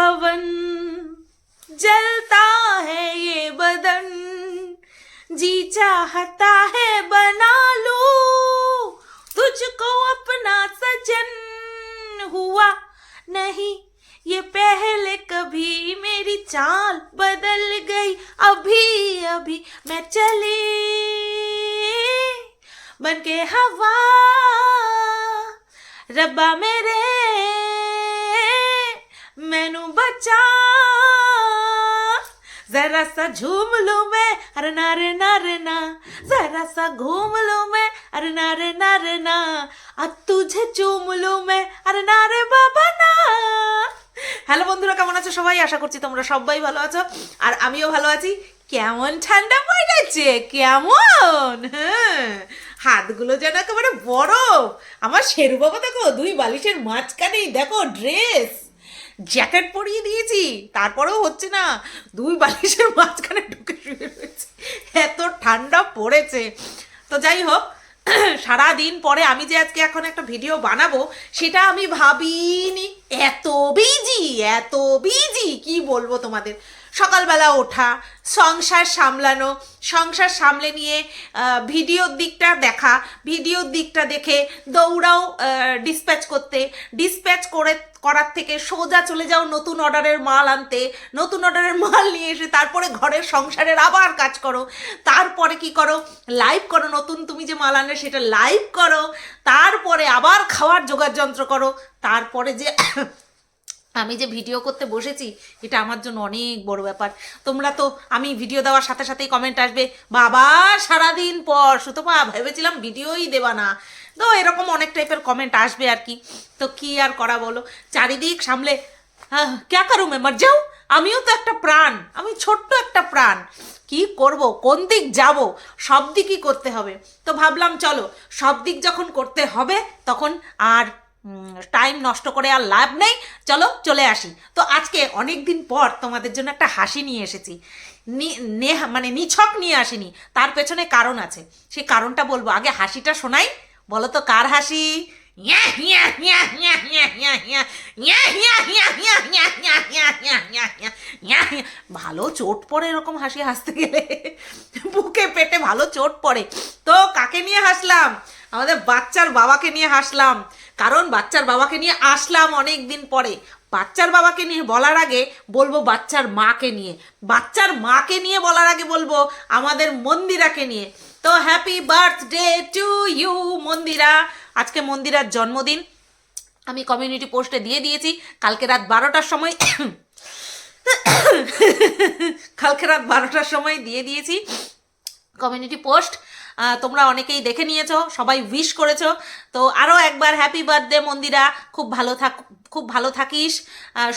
पवन जलता है ये बदन, जी चाहता है बना लो। तुझको अपना सजन हुआ नहीं, ये पहले कभी मेरी चाल बदल गई। अभी अभी मैं चली, बन के हवा, रब्बा मेरे मैनू बचा जरा सा झूम लूं मैं अरे ना रे ना रे ना जरा सा घूम लूं मैं अरे ना रे ना रे ना अब तुझे चूम लूं मैं अरे না রে বাবা না হ্যালো বন্ধুরা কেমন আছো সবাই আশা করছি তোমরা সবাই ভালো আছো আর আমিও ভালো আছি কেমন ঠান্ডা পড়েছে কেমন হ্যাঁ হাতগুলো যেন একেবারে বরফ আমার শেরু বাবা দেখো দুই বালিশের মাঝখানেই দেখো ড্রেস জ্যাকেট পরিয়ে দিয়েছি, তারপরেও হচ্ছে না, দুই বালিশের মাঝখানে ঢুকে শুয়ে রয়েছে। এত ঠান্ডা পড়েছে। তো যাই হোক সারা দিন পরে আমি যে আজকে এখন একটা ভিডিও বানাবো, সেটা আমি ভাবিনি। এত বিজি এত বিজি কি বলব তোমাদের? সকালবেলা ওঠা, সংসার সামলানো, সংসার সামলে নিয়ে ভিডিওর দিকটা দেখা, ভিডিওর দিকটা দেখে দৌড়াও ডিসপ্যাচ করতে। ডিসপ্যাচ করে করার থেকে সোজা চলে যাও, নতুন অর্ডারের মাল আনতে। নতুন অর্ডারের মাল নিয়ে এসে তারপরে ঘরের সংসারের আবার কাজ করো। তারপরে কি করো? লাইভ করো, নতুন তুমি যে মাল আনে সেটা লাইভ করো। তারপরে আবার খাওয়ার যোগার যন্ত্র করো। তারপরে যে আমি যে ভিডিও করতে বসেছি, এটা আমার জন্য অনেক বড় ব্যাপার। তোমরা তো, আমি ভিডিও দেওয়ার সাথে সাথেই কমেন্ট আসবে, বাবা, সারাদিন পর। সুতপা ভেবেছিলাম ভিডিওই দেবা না। তো এরকম অনেক টাইপের কমেন্ট আসবে আর কি। তো কি আর করা বলো? চারিদিক সামলে হ্যাঁ ক্যা করু মে? মার যাও? আমিও তো একটা প্রাণ, আমি ছোট্ট একটা প্রাণ। কি করব? কোন দিক যাব? সব দিকই করতে হবে। তো ভাবলাম, চলো, সব দিক যখন করতে হবে, তখন আর টাইম নষ্ট করে আর লাভ নেই চলো চলে আসি তো আজকে অনেক দিন পর তোমাদের জন্য একটা হাসি নিয়ে এসেছি নেহা মানে নিছক নিয়ে আসিনি তার পেছনে কারণ আছে সেই কারণটা বলব আগে হাসিটা শোনাই বলো তো কার হাসি ভালো চোট পড়ে এরকম হাসি হাসতে গেলে বুকে পেটে ভালো চোট পড়ে তো কাকে নিয়ে হাসলাম আমাদের বাচ্চার বাবাকে নিয়ে হাসলাম কারণ বাচ্চার বাবাকে নিয়ে আসলাম অনেক দিন পরে। বাচ্চার বাবাকে নিয়ে বলার আগে বলব বাচ্চার মাকে নিয়ে। বাচ্চার মাকে নিয়ে বলার আগে বলব আমাদের মন্দিরাকে নিয়ে। তো happy birthday to you Mandira. আজকে মন্দিরার জন্মদিন। আমি কমিউনিটি পোস্টে দিয়ে দিয়েছি। কালকে রাত বারোটার সময় কালকে রাত বারোটার সময় দিয়ে দিয়েছি। কমিউনিটি পোস্ট তোমরা অনেকেই দেখে নিয়েছো, সবাই উইশ করেছ। তো আরও একবার হ্যাপি বার্থডে মন্দিরা, খুব ভালো থাক, খুব ভালো থাকিস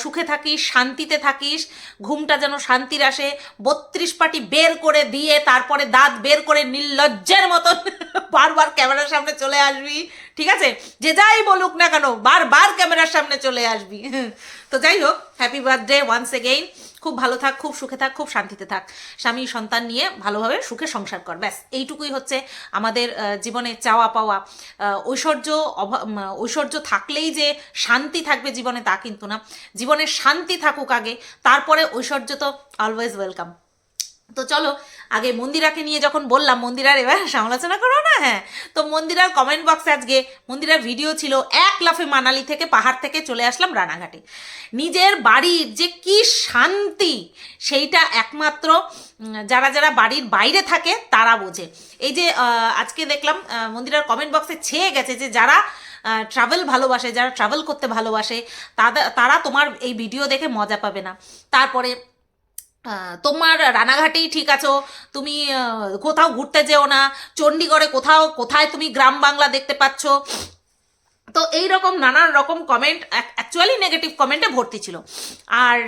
সুখে থাকিস, শান্তিতে থাকিস, ঘুমটা যেন শান্তির আসে, বত্রিশ পাটি বের করে দিয়ে তারপরে দাঁত বের করে নির্লজ্জের মতন বারবার ক্যামেরার সামনে চলে আসবি, ঠিক আছে? যে যাই বলুক না কেন, বারবার ক্যামেরার সামনে চলে আসবি। তো যাই হোক হ্যাপি বার্থডে ওয়ান্স এগেইন খুব ভালো থাক, খুব সুখে থাক, খুব শান্তিতে থাক। স্বামী সন্তান নিয়ে ভালোভাবে সুখে সংসার কর, ব্যাস। এইটুকুই হচ্ছে আমাদের জীবনে চাওয়া পাওয়া। ঐশ্বর্য ঐশ্বর্য থাকলেই যে শান্তি থাকবে জীবনে তা কিন্তু না। জীবনে শান্তি থাকুক আগে, তারপরে ঐশ্বর্য তো অলওয়েজ ওয়েলকাম তো চলো, আগে মন্দিরাকে নিয়ে যখন বললাম, মন্দিরার এবার সমালোচনা করো না হ্যাঁ? তো মন্দিরার কমেন্ট বক্সে আজকে মন্দিরার ভিডিও ছিল, এক লাফে মানালি থেকে পাহাড় থেকে চলে আসলাম রানাঘাটে। নিজের বাড়ির যে কি শান্তি, সেইটা একমাত্র যারা যারা বাড়ির বাইরে থাকে, তারা বোঝে। এই যে আজকে দেখলাম মন্দিরার কমেন্ট বক্সে ছেয়ে গেছে যে যারা ট্রাভেল ভালোবাসে, যারা ট্রাভেল করতে ভালোবাসে তারা তারা তোমার এই ভিডিও দেখে মজা পাবে না। তারপরে তোমার রানাঘাটেই ঠিক আছো। তুমি কোথাও ঘুরতে যেও না। চণ্ডীগড়ে কোথাও, কোথায় তুমি গ্রাম বাংলা দেখতে পাচ্ছ। তো এই রকম নানান রকম কমেন্ট অ্যাকচুয়ালি নেগেটিভ কমেন্টে ভর্তি ছিল। আর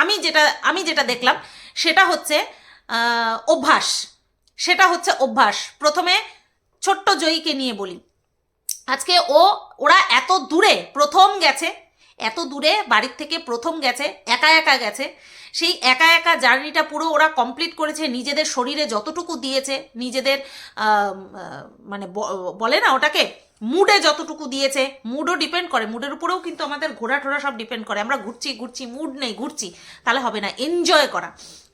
আমি যেটা আমি যেটা দেখলাম, সেটা হচ্ছে অভ্যাস। সেটা হচ্ছে অভ্যাস। প্রথমে ছোট্ট জয়ীকে নিয়ে বলি। আজকে ও, ওরা এত দূরে প্রথম গেছে। এত দূরে বাড়ির থেকে প্রথম গেছে, একা একা গেছে। সেই একা একা জার্নিটা পুরো ওরা কমপ্লিট করেছে নিজেদের শরীরে যতটুকু দিয়েছে, নিজেদের মানে বলে না ওটাকে মুডে যতটুকু দিয়েছে মুডও ডিপেন্ড করে। মুডের উপরেও কিন্তু আমাদের ঘোরা টোরা সব ডিপেন্ড করে। আমরা ঘুরছি ঘুরছি মুড নেই, ঘুরছি, তাহলে হবে না। এনজয় করা।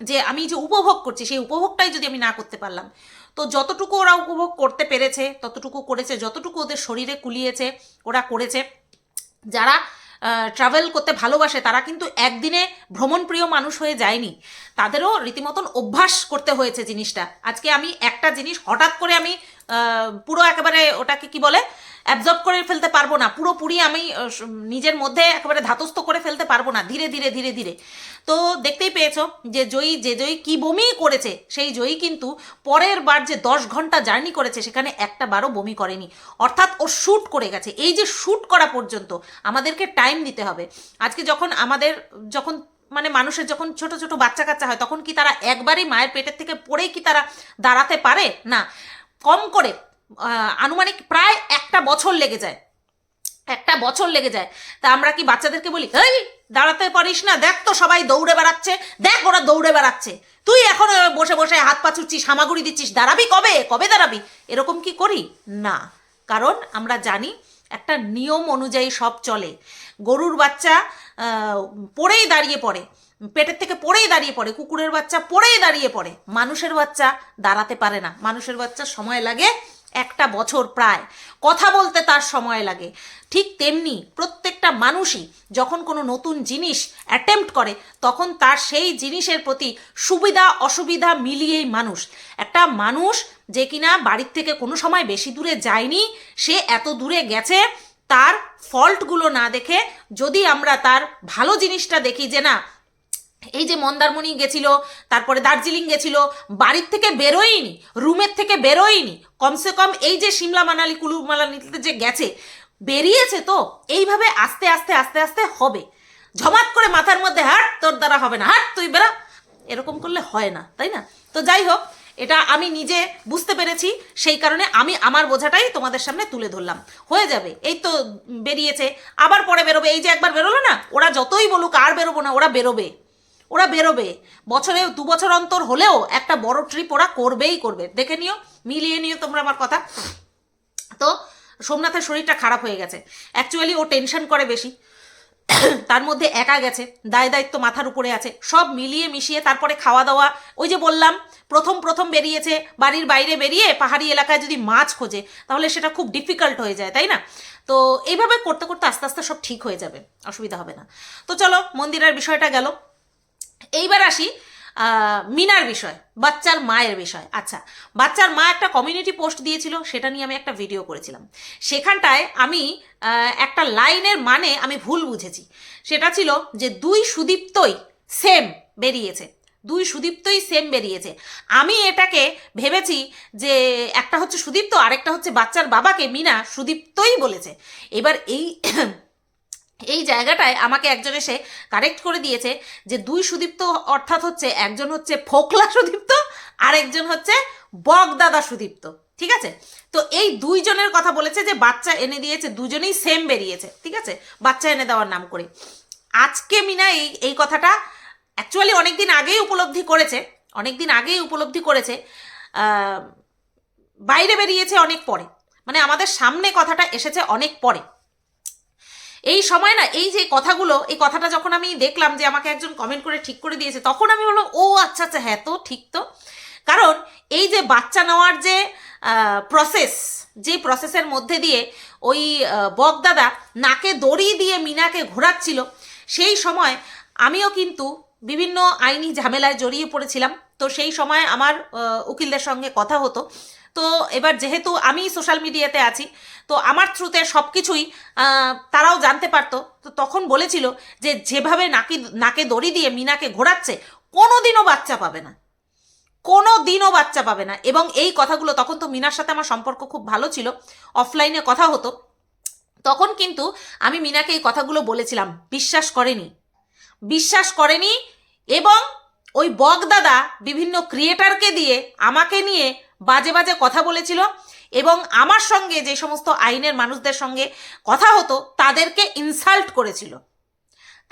যে আমি যে উপভোগ করছি, সেই উপভোগটাই যদি আমি না করতে পারলাম, তো যতটুকু ওরা উপভোগ করতে পেরেছে, ততটুকু করেছে, যতটুকু ওদের শরীরে কুলিয়েছে, ওরা করেছে, যারা ট্রাভেল করতে ভালোবাসে, তারা কিন্তু একদিনে ভ্রমণপ্রিয় মানুষ হয়ে যায়নি। তাদেরও রীতিমতন অভ্যাস করতে হয়েছে জিনিসটা। আজকে আমি একটা জিনিস হঠাৎ করে আমি পুরো একেবারে ওটাকে কি বলে অ্যাবজর্ব করে ফেলতে পারব না। পুরোপুরি আমি নিজের মধ্যে একেবারে ধাতস্থ করে ফেলতে পারব না। ধীরে ধীরে ধীরে ধীরে। তো দেখতেই পেয়েছ যে জয়ী যে জয়ী কি বমি করেছে, সেই জয়ী কিন্তু পরের বার যে দশ ঘণ্টা জার্নি করেছে, সেখানে একটা বারও বমি করেনি। অর্থাৎ ও শ্যুট করে গেছে। এই যে শ্যুট করা পর্যন্ত আমাদেরকে টাইম দিতে হবে। আজকে যখন আমাদের, যখন মানে মানুষের যখন ছোট ছোট বাচ্চা কাচ্চা হয়, তখন কি তারা একবারই মায়ের পেটের থেকে পড়েই কি তারা দাঁড়াতে পারে? না। কম করে আনুমানিক প্রায় একটা বছর লেগে যায়। একটা বছর লেগে যায়। তা আমরা কি বাচ্চাদেরকে বলি এই দাঁড়াতে পারিস না, দেখ তো সবাই দৌড়ে বেড়াচ্ছে, দেখ ওরা দৌড়ে বেড়াচ্ছে। তুই এখন বসে বসে হাত পা ছুটছিস হামাগুড়ি দিচ্ছিস, দাঁড়াবি কবে? কবে দাঁড়াবি? এরকম কি করি? না। কারণ আমরা জানি একটা নিয়ম অনুযায়ী সব চলে। গরুর বাচ্চা পড়েই দাঁড়িয়ে পড়ে। পেটের থেকে পড়েই দাঁড়িয়ে পড়ে, কুকুরের বাচ্চা পড়েই দাঁড়িয়ে পড়ে। মানুষের বাচ্চা দাঁড়াতে পারে না। মানুষের বাচ্চা সময় লাগে একটা বছর প্রায়। কথা বলতে তার সময় লাগে। ঠিক তেমনি প্রত্যেকটা মানুষই যখন কোনো নতুন জিনিস অ্যাটেম্প্ট করে, তখন তার সেই জিনিসের প্রতি সুবিধা, অসুবিধা মিলিয়েই মানুষ। একটা মানুষ যে কিনা বাড়ির থেকে কোনো সময় বেশি দূরে যায়নি, সে এত দূরে গেছে, তার ফল্টগুলো না দেখে যদি আমরা তার ভালো জিনিসটা দেখি যে না এই যে মন্দারমণি গেছিল, তারপরে দার্জিলিং গেছিল, বাড়ির থেকে বেরোয়নি, রুমের থেকে বেরোয়নি, কমসে কম এই যে সিমলা মানালি কুলু মানালিতে যে গেছে, বেরিয়েছে তো, এইভাবে আস্তে আস্তে আস্তে আস্তে হবে। ঝমাত করে মাথার মধ্যে হাট, তোর দ্বারা হবে না, হাট, তুই বেরা। এরকম করলে হয় না, তাই না? তো যাই হোক, এটা আমি নিজে বুঝতে পেরেছি, সেই কারণে আমি আমার বোঝাটাই তোমাদের সামনে তুলে ধরলাম। হয়ে যাবে, এই তো বেরিয়েছে, আবার পরে বেরোবে, এই যে একবার বেরোলো না, ওরা যতই বলুক আর বেরোবো না, ওরা বেরোবে। ওরা বেরোবে। বছরে দু বছর অন্তর হলেও একটা বড় ট্রিপ ওরা করবেই করবে। দেখে নিও, মিলিয়ে নিও তোমরা আমার কথা। তো সোমনাথের শরীরটা খারাপ হয়ে গেছে। অ্যাকচুয়ালি ও টেনশন করে বেশি। তার মধ্যে একা গেছে, দায় দায়িত্ব মাথার উপরে আছে। সব মিলিয়ে মিশিয়ে তারপরে খাওয়া দাওয়া, ওই যে বললাম, প্রথম প্রথম বেরিয়েছে, বাড়ির বাইরে বেরিয়ে পাহাড়ি এলাকায় যদি মাছ খোঁজে, তাহলে সেটা খুব ডিফিকাল্ট হয়ে যায়, তাই না? তো এইভাবে করতে করতে আস্তে আস্তে সব ঠিক হয়ে যাবে, অসুবিধা হবে না। তো চলো, মন্দিরের বিষয়টা গেল। এইবার আসি মিনার বিষয়, বাচ্চার মায়ের বিষয়। আচ্ছা বাচ্চার মা একটা কমিউনিটি পোস্ট দিয়েছিল, সেটা নিয়ে আমি একটা ভিডিও করেছিলাম। সেখানটায় আমি একটা লাইনের মানে আমি ভুল বুঝেছি। সেটা ছিল যে দুই সুদীপ্তই সেম বেরিয়েছে। দুই সুদীপ্তই সেম বেরিয়েছে। আমি এটাকে ভেবেছি যে একটা হচ্ছে সুদীপ্ত, আরেকটা হচ্ছে বাচ্চার বাবাকে মিনা সুদীপ্তই বলেছে। এবার এই এই জায়গাটায় আমাকে একজন এসে কারেক্ট করে দিয়েছে যে দুই সুদীপ্ত অর্থাৎ হচ্ছে একজন হচ্ছে ফোকলা সুদীপ্ত আর একজন হচ্ছে বগদাদা সুদীপ্ত, ঠিক আছে? তো এই দুইজনের কথা বলেছে যে বাচ্চা এনে দিয়েছে, দুজনেই সেম বেরিয়েছে, ঠিক আছে? বাচ্চা এনে দেওয়ার নাম করে। আজকে মিনা এই এই কথাটা অ্যাকচুয়ালি অনেকদিন আগেই উপলব্ধি করেছে, অনেকদিন আগেই উপলব্ধি করেছে বাইরে বেরিয়েছে অনেক পরে মানে আমাদের সামনে কথাটা এসেছে অনেক পরে। এই সময় না এই যে কথাগুলো এই কথাটা যখন আমি দেখলাম যে আমাকে একজন কমেন্ট করে ঠিক করে দিয়েছে তখন আমি বললাম ও আচ্ছা আচ্ছা হ্যাঁ তো ঠিক তো। কারণ এই যে বাচ্চা নেওয়ার যে প্রসেস যে প্রসেসের মধ্যে দিয়ে ওই আহ, বগদাদা নাকে দড়ি দিয়ে মিনাকে ঘোরাচ্ছিল সেই সময় আমিও কিন্তু বিভিন্ন আইনি ঝামেলায় জড়িয়ে পড়েছিলাম। তো সেই সময় আমার উকিলদের সঙ্গে কথা হতো। তো এবার যেহেতু আমি সোশ্যাল মিডিয়াতে আছি, তো আমার থ্রুতে সব কিছুই তারাও জানতে পারতো। তো তখন বলেছিল যে যেভাবে নাকি, নাকে দড়ি দিয়ে মিনাকে ঘোরাচ্ছে কোনো দিনও বাচ্চা পাবে না। কোনো দিনও বাচ্চা পাবে না। এবং এই কথাগুলো তখন তো মিনার সাথে আমার সম্পর্ক খুব ভালো ছিল। অফলাইনে কথা হতো। তখন কিন্তু আমি মিনাকে এই কথাগুলো বলেছিলাম, বিশ্বাস করেনি। বিশ্বাস করেনি এবং ওই বগদাদা বিভিন্ন ক্রিয়েটারকে দিয়ে আমাকে নিয়ে বাজে বাজে কথা বলেছিল এবং আমার সঙ্গে যে সমস্ত আইনের মানুষদের সঙ্গে কথা হতো, তাদেরকে ইনসাল্ট করেছিল।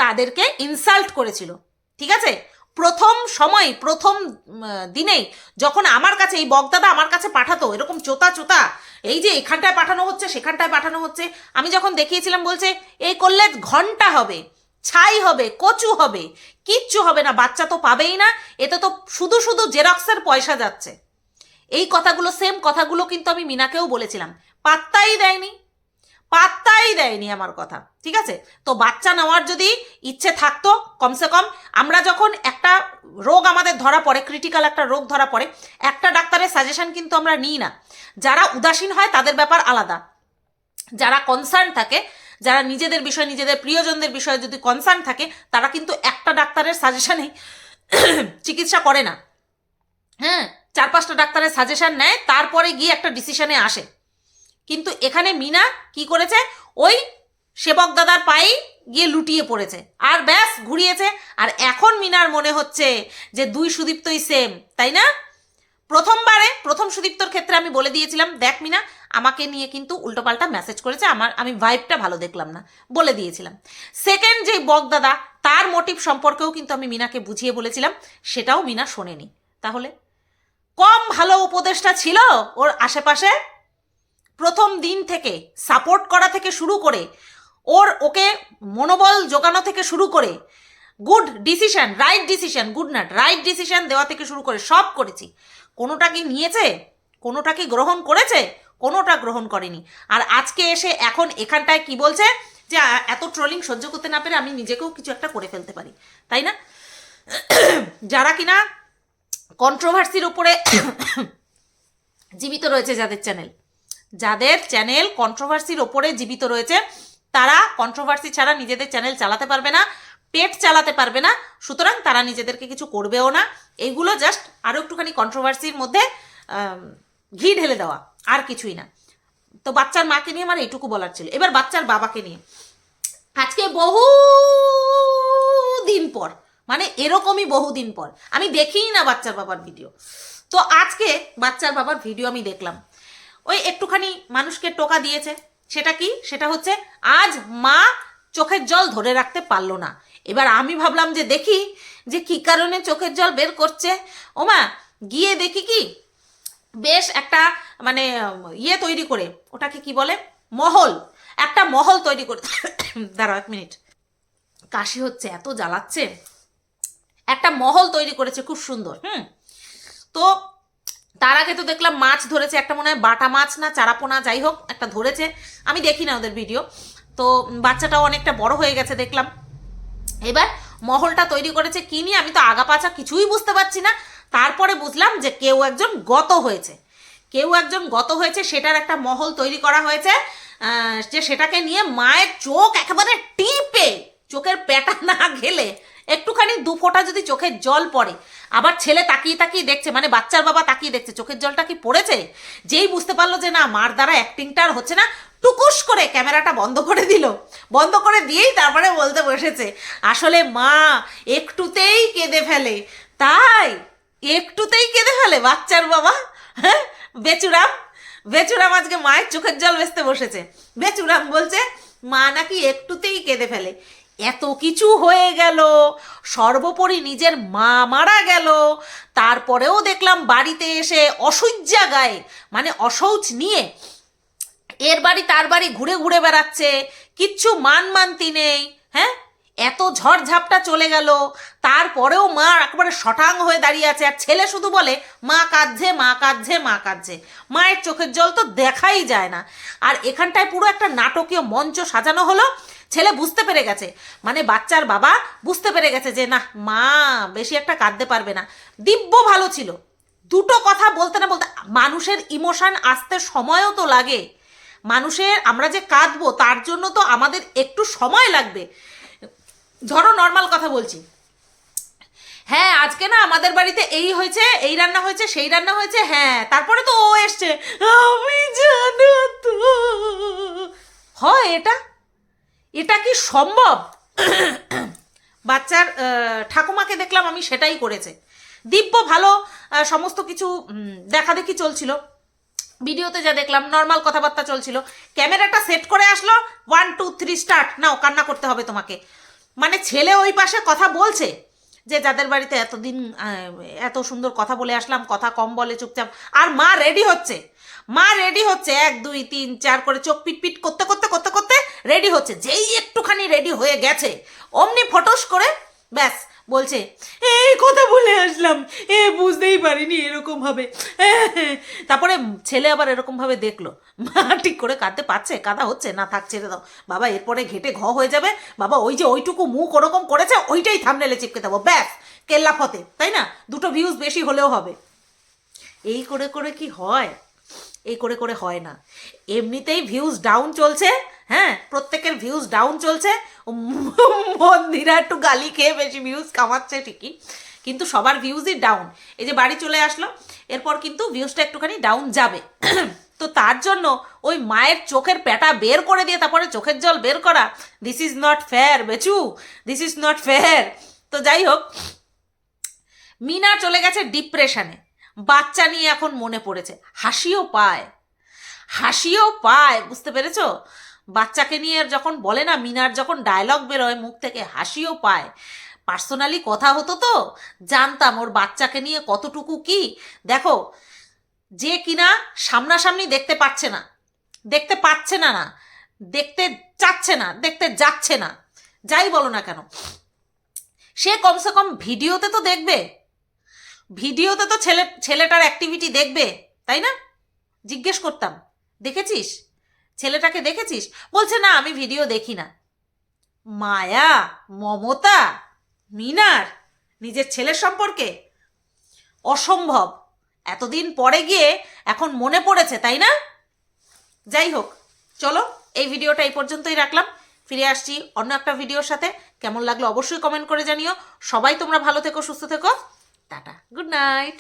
তাদেরকে ইনসাল্ট করেছিল। ঠিক আছে? প্রথম সময়, প্রথম দিনেই যখন আমার কাছে, এই বগদাদা আমার কাছে পাঠাতো, এরকম চোতা চোতা, এই যে এখানটায় পাঠানো হচ্ছে, সেখানটায় পাঠানো হচ্ছে, আমি যখন দেখিয়েছিলাম বলছে, এই করলে ঘণ্টা হবে, ছাই হবে, কচু হবে, কিচ্ছু হবে না, বাচ্চা তো পাবেই না, এতে তো শুধু শুধু জেরক্সের পয়সা যাচ্ছে। এই কথাগুলো সেম কথাগুলো কিন্তু আমি মিনাকেও বলেছিলাম। পাত্তাই দেয়নি। পাত্তাই দেয়নি আমার কথা, ঠিক আছে? তো বাচ্চা নেওয়ার যদি ইচ্ছে থাকতো, কমসে কম আমরা যখন একটা রোগ আমাদের ধরা পড়ে ক্রিটিক্যাল একটা রোগ ধরা পড়ে, একটা ডাক্তারের সাজেশন কিন্তু আমরা নিই না। যারা উদাসীন হয় তাদের ব্যাপার আলাদা। যারা কনসার্ন থাকে, যারা নিজেদের বিষয়, নিজেদের প্রিয়জনদের বিষয়ে যদি কনসার্ন থাকে, তারা কিন্তু একটা ডাক্তারের সাজেশনে চিকিৎসা করে না। হ্যাঁ? চার পাঁচটা ডাক্তারের সাজেশন নেয়, তারপরে গিয়ে একটা ডিসিশনে আসে। কিন্তু এখানে মিনা কি করেছে? ওই সেবক দাদার পায়েই গিয়ে লুটিয়ে পড়েছে। আর ব্যাস, ঘুরিয়েছে। আর এখন মিনার মনে হচ্ছে যে দুই সুদীপ্তই সেম তাই না? প্রথমবারে, প্রথম সুদীপ্তর ক্ষেত্রে আমি বলে দিয়েছিলাম, দেখ মিনা, আমাকে নিয়ে কিন্তু উল্টোপাল্টা মেসেজ করেছে। আমার, আমি ভাইবটা ভালো দেখলাম না। বলে দিয়েছিলাম। সেকেন্ড যে বকদাদা তার মোটিভ সম্পর্কেও কিন্তু আমি মিনাকে বুঝিয়ে বলেছিলাম, সেটাও মিনা শোনেনি। তাহলে কম ভালো উপদেশটা ছিল ওর আশেপাশে। প্রথম দিন থেকে সাপোর্ট করা থেকে শুরু করে, ওর ওকে মনোবল জোগানো থেকে শুরু করে good decision right decision good not right decision দেওয়া থেকে শুরু করে সব করেছি। কোনোটা কি নিয়েছে, কোনোটা কি গ্রহণ করেছে, কোনোটা গ্রহণ করেনি। আর আজকে এসে এখন এখানটায় কি বলছে যে এত ট্রোলিং সহ্য করতে না পেরে আমি নিজেকেও কিছু একটা করে ফেলতে পারি। তাই না? যারা কিনা কন্ট্রোভার্সির উপরে জীবিত রয়েছে যাদের চ্যানেল যাদের চ্যানেল কন্ট্রোভার্সির ওপরে জীবিত রয়েছে, তারা কন্ট্রোভার্সি ছাড়া নিজেদের চ্যানেল চালাতে পারবে না, পেট চালাতে পারবে না, সুতরাং তারা নিজেদেরকে কিছু করবেও না। এইগুলো জাস্ট আরও একটুখানি কন্ট্রোভার্সির মধ্যে ঘি ঢেলে দেওয়া, আর কিছুই না। তো বাচ্চার মাকে নিয়ে আমার এইটুকু বলার ছিল। এবার বাচ্চার বাবাকে নিয়ে। আজকে বহু দিন পর মানে এরকমই বহুদিন পর। আমি দেখিই না বাচ্চার বাবার ভিডিও তো আজকে বাচ্চার বাবার ভিডিও আমি দেখলাম। ওই একটুখানি মানুষকে টোকা দিয়েছে। সেটা কি? সেটা হচ্ছে আজ মা চোখের জল ধরে রাখতে পারল না। এবার আমি ভাবলাম যে দেখি যে কি কারণে চোখের জল বের করছে। ওমা গিয়ে দেখি কি? বেশ একটা মানে ইয়ে তৈরি করে। ওটাকে কি বলে? মহল। একটা মহল তৈরি করে। দাঁড়াও এক মিনিট। কাশি হচ্ছে, এত জ্বালাচ্ছে। একটা মহল তৈরি করেছে, খুব সুন্দর। হুম। তো তার আগে তো দেখলাম মাছ ধরেছে, একটা মনে হয় বাটা মাছ না, চারাপোনা, যাই হোক, একটা ধরেছে। আমি দেখি না ওদের ভিডিও। তো বাচ্চাটাও অনেকটা বড় হয়ে গেছে, দেখলাম। এবার মহলটা তৈরি করেছে কি নিয়ে আমি তো আগা পাচা কিছুই বুঝতে পারছি না। তারপরে বুঝলাম যে কেউ একজন গত হয়েছে। কেউ একজন গত হয়েছে, সেটার একটা মহল তৈরি করা হয়েছে যে সেটাকে নিয়ে মায়ের চোখ একেবারে টিপে, চোখের পেটা না গেলে একটুখানি দু ফোঁটা যদি চোখের জল পড়ে, আবার ছেলে তাকিয়ে তাকিয়ে দেখছে মানে বাচ্চার বাবা তাকিয়ে দেখছে, চোখের জলটা কি পড়েছে? যেই বুঝতে পারল যে না, মার দ্বারা অ্যাক্টিংটা আর হচ্ছে না, টুকুস করে ক্যামেরাটা বন্ধ করে দিল। বন্ধ করে দিয়েই তারপরে বলতে বসেছে, আসলে মা একটুতেই কেঁদে ফেলে। তাই? একটুতেই কেঁদে ফেলে, বাচ্চার বাবা? হ্যাঁ বেচুরাম বেচুরাম আজকে মায়ের চোখের জল বেচতে বসেছে। বেচুরাম বলছে, মা নাকি একটুতেই কেঁদে ফেলে। এত কিছু হয়ে গেল। সর্বোপরি নিজের মা মারা গেল। তারপরেও দেখলাম বাড়িতে এসে অসহ্যা গায়ে মানে অশৌচ নিয়ে। এর বাড়ি তার বাড়ি ঘুরে ঘুরে বেড়াচ্ছে, কিচ্ছু মান মানতি নেই হ্যাঁ? এত ঝড়ঝাপটা চলে গেল। তারপরেও মা একবারে শটাং হয়ে দাঁড়িয়ে আছে। আর ছেলে শুধু বলে, মা কাঁদছে মা কাঁদছে মা কাঁদছে। মায়ের চোখের জল তো দেখাই যায় না। আর এখানটায় পুরো একটা নাটকীয় মঞ্চ সাজানো হলো। ছেলে বুঝতে পেরে গেছে। মানে বাচ্চার বাবা বুঝতে পেরে গেছে যে না মা বেশি একটা কাঁদতে পারবে না। দিব্য ভালো ছিল। দুটো কথা বলতে না বলতে মানুষের ইমোশন আসতে সময়ও তো লাগে। মানুষের আমরা যে কাঁদবো, তার জন্য তো আমাদের একটু সময় লাগবে। ধরো নর্মাল কথা বলছি। হ্যাঁ আজকে না আমাদের বাড়িতে এই হয়েছে, এই রান্না হয়েছে, সেই রান্না হয়েছে হ্যাঁ তারপরে তো ও এসছে। আমি জানো তো। হয় এটা? এটা কি সম্ভব? বাচ্চার ঠাকুমাকে দেখলাম আমি সেটাই করেছে। দিব্য ভালো সমস্ত কিছু দেখা দেখাদেখি চলছিল। ভিডিওতে যা দেখলাম নর্মাল কথাবার্তা চলছিল। ক্যামেরাটা সেট করে আসলো one two three start now, কান্না করতে হবে তোমাকে। মানে ছেলে ওই পাশে কথা বলছে। যে যাদের বাড়িতে এতদিন এত সুন্দর কথা বলে আসলাম, কথা কম বলে চুপচাপ, আর মা রেডি হচ্ছে। মা রেডি হচ্ছে, এক, দুই, তিন, চার করে চোখ পিট পিট করতে করতে করতে করতে রেডি হচ্ছে। যেই একটুখানি রেডি হয়ে গেছে, অমনি ফটোস করে, ব্যাস বলছে, এই কথা বলে আসলাম। এ বুঝতেই পারিনি এরকম হবে তারপরে ছেলে আবার এরকম ভাবে দেখল। মা, ঠিক করে কাঁদতে পারছে? কাদা হচ্ছে? না, থাক, ছেড়ে দাও। বাবা, এরপরে ঘেটে ঘ হয়ে যাবে। বাবা, ওই যে ওইটুকু মুখ ওরকম করেছে, ওইটাই থামনেলে চিপকে দেবো। ব্যাস কেল্লা ফতে তাই না? দুটো ভিউজ বেশি হলেও হবে। এই করে করে কি হয়? এই করে করে হয় না। এমনিতেই ভিউজ ডাউন চলছে হ্যাঁ প্রত্যেকের ভিউজ ডাউন চলছে। মন্দিরা একটু গালি খেয়ে বেশি ভিউজ কামাচ্ছে ঠিকই, কিন্তু সবার ভিউজই ডাউন এই যে বাড়ি চলে আসলো, এরপর কিন্তু ভিউজটা একটুখানি ডাউন যাবে। তো তার জন্য ওই মায়ের চোখের প্যাটা বের করে দিয়ে তারপরে চোখের জল বের করা this is not fair Bechu this is not fair তো যাই হোক, মিনা চলে গেছে ডিপ্রেশনে বাচ্চা নিয়ে এখন মনে পড়েছে। হাসিও পায়। হাসিও পায়, বুঝতে পেরেছ? বাচ্চাকে নিয়ে যখন বলে না, মিনার যখন ডায়লগ বেরোয়, মুখ থেকে হাসিও পায়। পার্সোনালি কথা হতো তো, জানতাম ওর বাচ্চাকে নিয়ে কতটুকু কি। দেখো, যে কিনা সামনাসামনি দেখতে পাচ্ছে না, দেখতে পাচ্ছে না না, দেখতে চাচ্ছে না, দেখতে যাচ্ছে না, যাই বলো না কেন, সে কমসে কম ভিডিওতে তো দেখবে। ভিডিওতে তো ছেলে, ছেলেটার অ্যাক্টিভিটি দেখবে, তাই না? জিজ্ঞেস করতাম, দেখেছিস? ছেলেটাকে দেখেছিস? বলছে, না, আমি ভিডিও দেখি না। মায়া, মমতা, মিনার, নিজের ছেলের সম্পর্কে? অসম্ভব। এতদিন পরে গিয়ে এখন মনে পড়েছে, তাই না? যাই হোক, চলো, এই ভিডিওটা এই পর্যন্তই রাখলাম। ফিরে আসছি অন্য একটা ভিডিওর সাথে। কেমন লাগল অবশ্যই কমেন্ট করে জানিও। সবাই তোমরা ভালো থেকো, সুস্থ থেকো। Tata good night